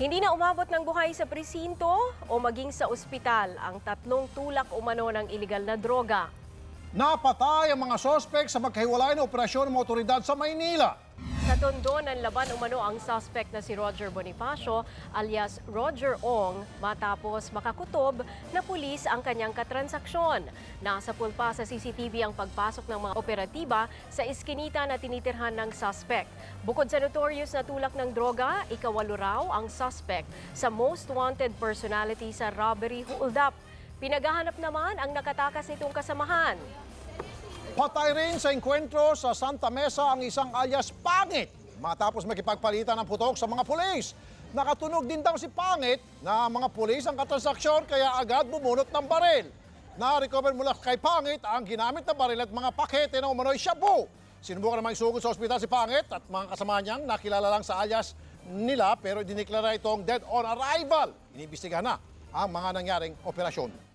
Hindi na umabot ng buhay sa presinto o maging sa ospital ang tatlong tulak umano ng iligal na droga. Napatay ang mga sospek sa magkahiwalay na operasyon ng mga otoridad sa Maynila. Sa tondo ng laban umano ang suspect na si Roger Bonifacio alias Roger Ong matapos makakutob na pulis ang kanyang katransaksyon. Nasa pulpa sa CCTV ang pagpasok ng mga operatiba sa iskinita na tinitirhan ng suspect. Bukod sa notorious na tulak ng droga, ikawalo raw ang suspect sa most wanted personality sa robbery hold-up. Pinagahanap naman ang nakatakas nitong kasamahan. Patay rin sa enkwentro sa Santa Mesa ang isang alias Pangit matapos makipagpalitan ng putok sa mga pulis. Nakatunog din daw si Pangit na mga pulis ang katransaksyon kaya agad bumunot ng baril. Na-recover mula kay Pangit ang ginamit na baril at mga pakete ng umano'y shabu. Sinubukan naman isugod sa ospital si Pangit at mga kasama niyang nakilala lang sa alias nila pero diniklara itong dead on arrival. Iniimbestigahan na ang mga nangyaring operasyon.